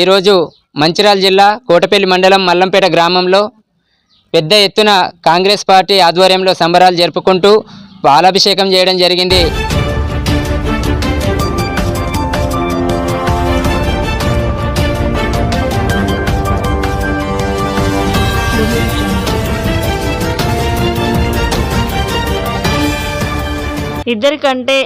ఈరోజు మంచిర్యాల జిల్లా కోటపల్లి మండలం మల్లంపేట గ్రామంలో పెద్ద ఎత్తున కాంగ్రెస్ పార్టీ ఆధ్వర్యంలో సంబరాలు జరుపుకుంటూ పాలాభిషేకం చేయడం జరిగింది. ఇద్దరికంటే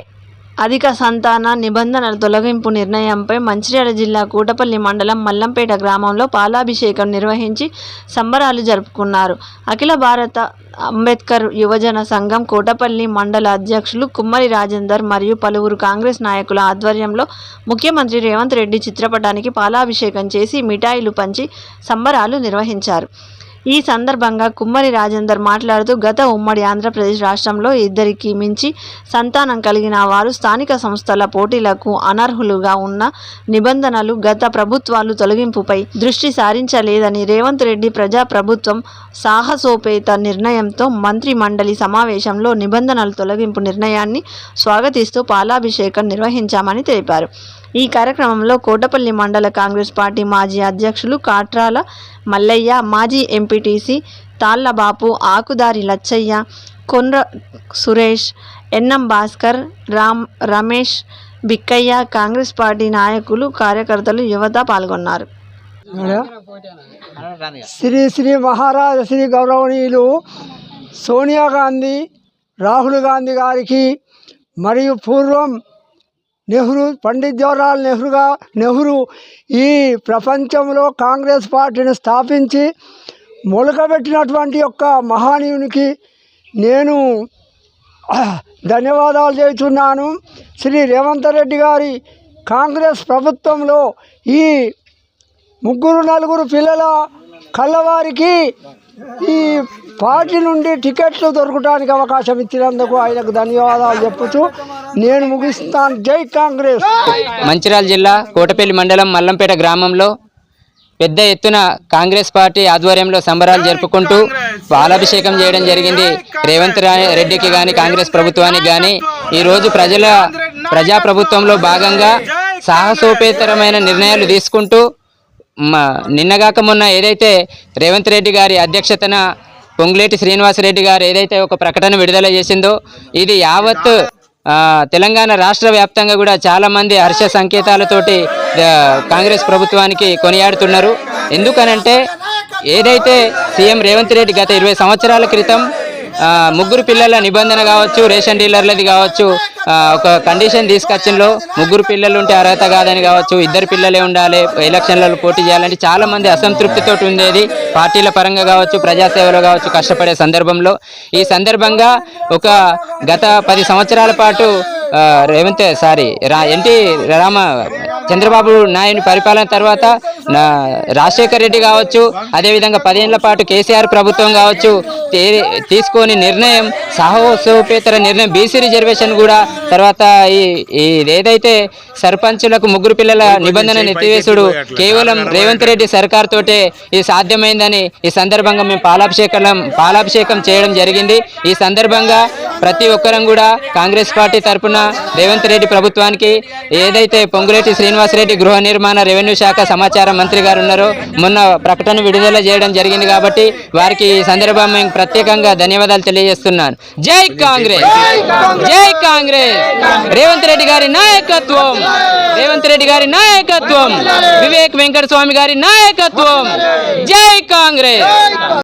అధిక సంతాన నిబంధనల తొలగింపు నిర్ణయంపై మంచిర్యాల జిల్లా కూటపల్లి మండలం మల్లంపేట గ్రామంలో పాలాభిషేకం నిర్వహించి సంబరాలు జరుపుకున్నారు. అఖిల భారత అంబేద్కర్ యువజన సంఘం కోటపల్లి మండల అధ్యక్షులు కుమ్మరి రాజేందర్ మరియు పలువురు కాంగ్రెస్ నాయకుల ఆధ్వర్యంలో ముఖ్యమంత్రి రేవంత్ రెడ్డి చిత్రపటానికి పాలాభిషేకం చేసి మిఠాయిలు పంచి సంబరాలు నిర్వహించారు. ఈ సందర్భంగా కుమ్మరి రాజేందర్ మాట్లాడుతూ గత ఉమ్మడి ఆంధ్రప్రదేశ్ రాష్ట్రంలో ఇద్దరికి మించి సంతానం కలిగిన వారు స్థానిక సంస్థల పోటీలకు అనర్హులుగా ఉన్న నిబంధనలు గత ప్రభుత్వాలు తొలగింపుపై దృష్టి సారించలేదని రేవంత్ రెడ్డి ప్రజా ప్రభుత్వం సాహసోపేత నిర్ణయంతో మంత్రి మండలి సమావేశంలో నిబంధనలు తొలగింపు నిర్ణయాన్ని స్వాగతిస్తూ పాలాభిషేకం నిర్వహించామని తెలిపారు. ఈ కార్యక్రమంలో కోటపల్లి మండల కాంగ్రెస్ పార్టీ మాజీ అధ్యక్షులు కాట్రాల మల్లయ్య మాజీ MPTC Tallabapu Akudari Lachaiah Kondra Suresh NM Bhaskar Ram Ramesh Bikkaiah Congress party నాయకులు కార్యకర్తలు యువత పాల్గొన్నారు. శ్రీ శ్రీ మహారాజ శ్రీ గౌరవనీయులు సోనియా గాంధీ రాహుల్ గాంధీ గారికి మరియు పూర్వం నెహ్రూ పండిత్ జవహర్లాల్ నెహ్రూగా నెహ్రూ ఈ ప్రపంచంలో కాంగ్రెస్ పార్టీని స్థాపించి మొలకబెట్టినటువంటి యొక్క మహానీయునికి నేను ధన్యవాదాలు చేస్తున్నాను. శ్రీ రేవంత్ రెడ్డి గారి కాంగ్రెస్ ప్రభుత్వంలో ఈ ముగ్గురు నలుగురు పిల్లల కళ్ళవారికి ఈ పార్టీ నుండి టికెట్లు దొరకడానికి అవకాశం ఇచ్చినందుకు ఆయనకు ధన్యవాదాలు చెప్పుతూ నేను ముగిస్తాను. జై కాంగ్రెస్. మంచిర్యాల జిల్లా కోటపల్లి మండలం మల్లంపేట గ్రామంలో పెద్ద ఎత్తున కాంగ్రెస్ పార్టీ ఆధ్వర్యంలో సంబరాలు జరుపుకుంటూ పాలాభిషేకం చేయడం జరిగింది. రేవంత్ రెడ్డికి కానీ కాంగ్రెస్ ప్రభుత్వానికి కానీ ఈరోజు ప్రజల ప్రజా ప్రభుత్వంలో భాగంగా సాహసోపేతరమైన నిర్ణయాలు తీసుకుంటూ నిన్నగాక మొన్న ఏదైతే రేవంత్ రెడ్డి గారి అధ్యక్షతన పొంగులేటి శ్రీనివాసరెడ్డి గారు ఏదైతే ఒక ప్రకటన విడుదల చేసిందో ఇది యావత్ తెలంగాణ రాష్ట్ర వ్యాప్తంగా కూడా చాలామంది హర్ష సంకేతాలతోటి కాంగ్రెస్ ప్రభుత్వానికి కొనియాడుతున్నారు. ఎందుకనంటే ఏదైతే సీఎం రేవంత్ రెడ్డి గత ఇరవై సంవత్సరాల క్రితం ముగ్గురు పిల్లల నిబంధన కావచ్చు రేషన్ డీలర్లది కావచ్చు ఒక కండిషన్ తీసుకొచ్చింలో ముగ్గురు పిల్లలు ఉంటే అర్హత కాదని కావచ్చు ఇద్దరు పిల్లలే ఉండాలి ఎలక్షన్లలో పోటీ చేయాలంటే చాలా మంది అసంతృప్తితో ఉండేది. పార్టీల పరంగా కావచ్చు ప్రజాసేవలో కావచ్చు కష్టపడే సందర్భంలో. ఈ సందర్భంగా ఒక గత పది సంవత్సరాల పాటు రేవంత్ సారీ రా ఎన్టీ రామ చంద్రబాబు నాయుడు పరిపాలన తర్వాత రాజశేఖర్ రెడ్డి కావచ్చు అదేవిధంగా పదేళ్ళ పాటు కేసీఆర్ ప్రభుత్వం కావచ్చు తీసుకొని నిర్ణయం సాహసోపేతర నిర్ణయం బీసీ రిజర్వేషన్ కూడా తర్వాత ఈ ఏదైతే సర్పంచులకు ముగ్గురు పిల్లల నిబంధన నెత్తివేసుడు కేవలం రేవంత్ రెడ్డి సర్కార్ తోటే ఇది సాధ్యమైందని ఈ సందర్భంగా మేము పాలాభిషేకం పాలాభిషేకం చేయడం జరిగింది. ఈ సందర్భంగా ప్రతి ఒక్కరం కూడా కాంగ్రెస్ పార్టీ తరపున రేవంత్ రెడ్డి ప్రభుత్వానికి ఏదైతే పొంగులేటి శ్రీనివాసరెడ్డి గృహ నిర్మాణ రెవెన్యూ శాఖ సమాచార మంత్రి గారు ఉన్నారు. మొన్న ప్రకటన విడుదల చేయడం జరిగింది కాబట్టి వారికి ఈ సందర్భంగా మేము ప్రత్యేకంగా ధన్యవాదాలు తెలియజేస్తున్నాను. జై కాంగ్రెస్! జై కాంగ్రెస్! రేవంత్ రెడ్డి గారి నాయకత్వం! రేవంత్ రెడ్డి గారి నాయకత్వం! వివేక్ వెంకట స్వామి గారి నాయకత్వం! జై కాంగ్రెస్!